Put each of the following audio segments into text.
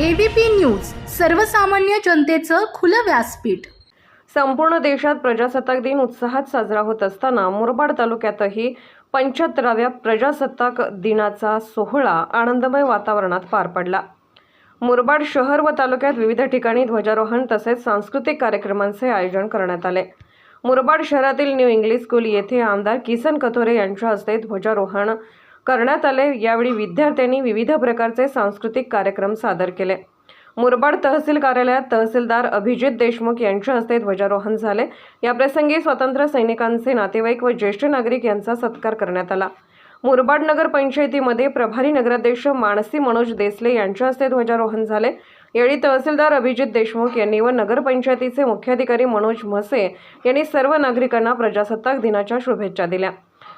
ABP news सर्वसामान्य जनतेचं खुलं व्यासपीठ. संपूर्ण देशात प्रजासत्ताक दिन उत्साहात साजरा होत असताना मुरबाड तालुक्यातही पंच्याहत्तराव्या प्रजासत्ताक दिनाचा सोहळा आनंदमय वातावरणात पार पडला. मुरबाड शहर व तालुक्यात विविध ठिकाणी ध्वजारोहण तसेच सांस्कृतिक कार्यक्रमांचे आयोजन करण्यात आले. मुरबाड शहरातील न्यू इंग्लिश स्कूल येथे आमदार किसन कथोरे यांच्या हस्ते ध्वजारोहण करण्यात आले यावेळी विद्यार्थ्यांनी विविध प्रकारचे सांस्कृतिक कार्यक्रम सादर केले. मुरबाड तहसील कार्यालयात तहसीलदार अभिजित देशमुख यांच्या हस्ते ध्वजारोहण झाले. याप्रसंगी स्वातंत्र्य सैनिकांचे नातेवाईक व ज्येष्ठ नागरिक यांचा सत्कार करण्यात आला. मुरबाड नगर पंचायतीमध्ये प्रभारी नगराध्यक्ष मानसी मनोज देसले यांच्या हस्ते ध्वजारोहण झाले. यावेळी तहसीलदार अभिजित देशमुख यांनी व नगरपंचायतीचे मुख्याधिकारी मनोज म्हसे यांनी सर्व नागरिकांना प्रजासत्ताक दिनाच्या शुभेच्छा दिल्या.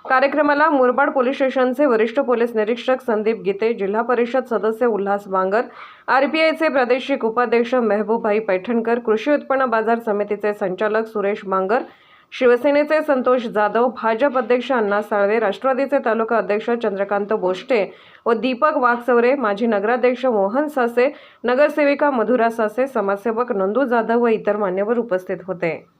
कार्यक्रमाला मुरबाड पोलीस स्टेशनचे वरिष्ठ पोलीस निरीक्षक संदीप गीते जिल्हा परिषद सदस्य उल्हास बांगर आरपीआयचे प्रादेशिक उपाध्यक्ष मेहबूबभाई पैठणकर कृषी उत्पन्न बाजार समितीचे संचालक सुरेश बांगर शिवसेनेचे संतोष जाधव भाजप अध्यक्ष अण्णा साळवे राष्ट्रवादीचे तालुका अध्यक्ष चंद्रकांत बोष्टे व दीपक वाघसवरे माजी नगराध्यक्ष मोहन सासे नगरसेविका मधुरा सासे समाजसेवक नंदू जाधव व इतर मान्यवर उपस्थित होते.